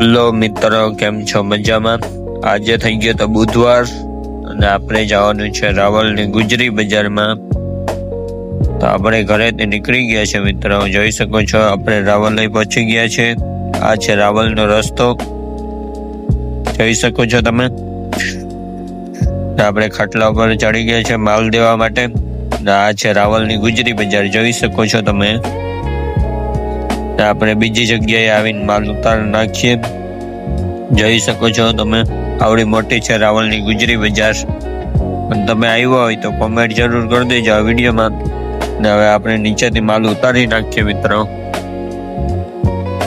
Hello મિત્રો, કેમ છો મજામાં? આજે થઈ ગયો તો બુધવાર અને આપણે જવાનું છે રાવલની ગુજરી બજારમાં. તો આપણે ઘરેથી નીકળી ગયા છે મિત્રો, જોઈ શકો છો આપણે રાવલ પહોંચી ગયા છે. આ છે રાવલનો રસ્તો. જોઈ શકો છો તમે? આપણે ખાટલા ઉપર ચડી ગયા છે માલ દેવા માટે. આ છે રાવલની ગુજરી બજાર, જોઈ શકો છો તમે? આપણે બીજી જગ્યાએ આવીને માલ ઉતાર નાખીએ. જઈ શકો છો તમે. આવડી મોટી છે રાવલની ગુજરી બજાર. પણ તમે આવ્યા હોય તો કોમેન્ટ જરૂર કરી દેજો આ વિડીયોમાં. ને હવે આપણે નીચેથી માલ ઉતારી નાખીએ મિત્રો.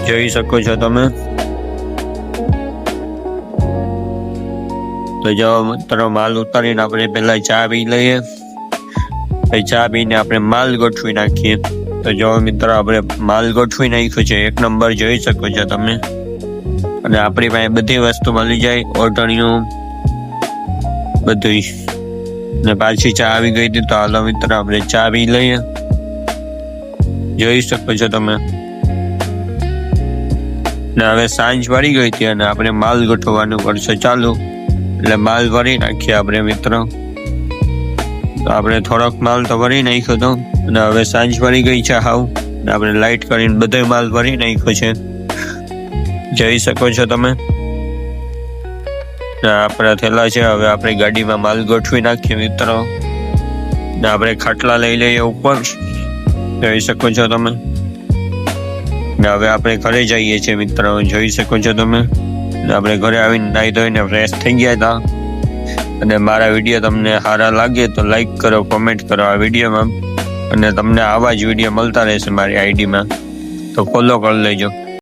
જોઈ શકો છો તમે. તો જો મિત્રો, માલ ઉતારીને આપણે પહેલા ચા પી લઈએ. પછી ચા પીને આપણે માલ ગોઠવી નાખીએ. તો જો મિત્રો, આપણે માલ ગોઠવી નાખ્યો છે. એક નંબર જોઈ શકો છો તમે. અને આપણી પાસે બધી વસ્તુ મળી જાય ઓટણીયું બધું ને પાછી ચા આવી ગઈ હતી તો હાલો મિત્રો, આપણે ચા પી લઈએ. જોઈ શકો છો તમે. ને હવે સાંજ પડી ગઈ હતી અને આપણે માલ ગોઠવવાનું કરશે ચાલુ. એટલે માલ ભરી નાખીએ આપણે મિત્રો. તો આપણે થોડોક માલ તો ભરી નાખ્યો હતો અને હવે સાંજ પડી ગઈ છે હાવ. ને આપણે લાઇટ કરીને બધો માલ ભરી નાખ્યો છે. જઈ શકો છો તમે. ને આપણા થેલા છે, હવે આપણે ગાડીમાં માલ ગોઠવી નાખીએ મિત્રો. ને આપણે ખાટલા લઈ લઈએ ઉપર. જઈ શકો છો તમે. ને હવે આપણે ઘરે જઈએ છીએ મિત્રો. જોઈ શકો છો તમે. આપણે ઘરે આવીને નાહી ધોઈને ફ્રેશ થઈ ગયા હતા. અને મારા વીડિયો તમને સારા લાગે તો લાઈક કરો કોમેન્ટ કરો આ વિડીયોમાં. અને તમને આવા જ વીડિયો મળતા રહેશે મારી આઈડીમાં તો ફોલો કરી લેજો.